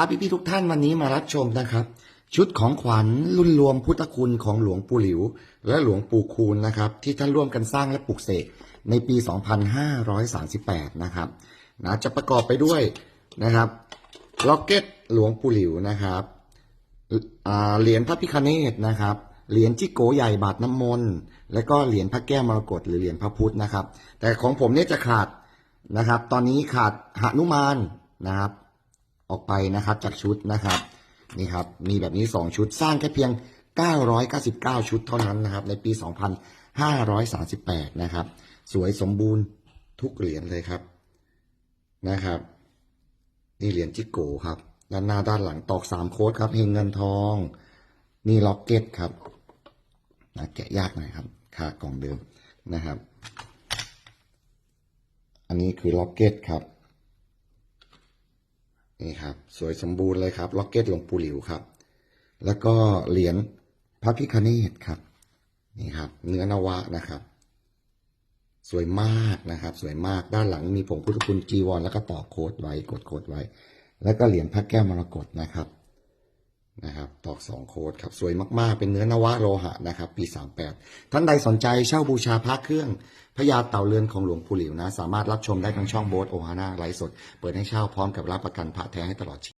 ครับพี่ๆทุกท่านวันนี้มารับชมนะครับ ชุดของขวัญรุ่นรวมพุทธคุณของหลวงปู่หลิว และหลวงปู่คูณนะครับ ที่ท่านร่วมกันสร้างและปลุกเสกในปี 2538 นะครับนะจะประกอบไปด้วยนะครับล็อกเก็ตหลวงปู่หลิวนะครับเหรียญพระพิคเนตนะครับเหรียญจิโกใหญ่บาทน้ำมนต์และก็เหรียญพระแก้วมรกตหรือเหรียญพระพุทธนะครับ แต่ของผมเนี่ยจะขาดนะครับ ตอนนี้ขาดหนุมานนะครับ ออกไปนะครับจากชุดนะครับนี่ครับมีแบบนี้ 2 ชุดสร้างแค่เพียง 999 ชุดเท่านั้นนะครับ ในปี 2538 นะครับ สวยสมบูรณ์ทุกเหรียญเลยครับนะครับ นี่เหรียญจิโก้ครับด้านหน้าด้านหลังตอกสามโค้ดครับเฮงเงินทอง นี่ล็อกเก็ตครับนะแกะยากหน่อยครับค่ากล่องเดิมนะครับ อันนี้คือล็อกเก็ตครับ นี่ครับ สวยสมบูรณ์เลยครับล็อกเก็ตหลวงปู่หลิวครับ แล้วก็เหรียญพระพิคเนตครับ นี่ครับ เนื้อนวะนะครับ สวยมากนะครับ สวยมากด้านหลังมีผงพุทธคุณจีวรแล้วก็ต่อโค้ดไว้กดโคดไว้ แล้วก็เหรียญพระแก้วมรกตนะครับ นะครับตอกสองโคดครับสวยมากๆ เป็นเนื้อนวะโลหะนะครับ ปี 38 ท่านใดสนใจเช่าบูชาพระเครื่องพญาเต่าเรือนของหลวงปู่หลิวนะ สามารถรับชมได้ทั้งช่องโบสโอฮาน่าไลฟ์สด เปิดให้เช่าพร้อมกับรับประกันพระแท้ให้ตลอดชีวิต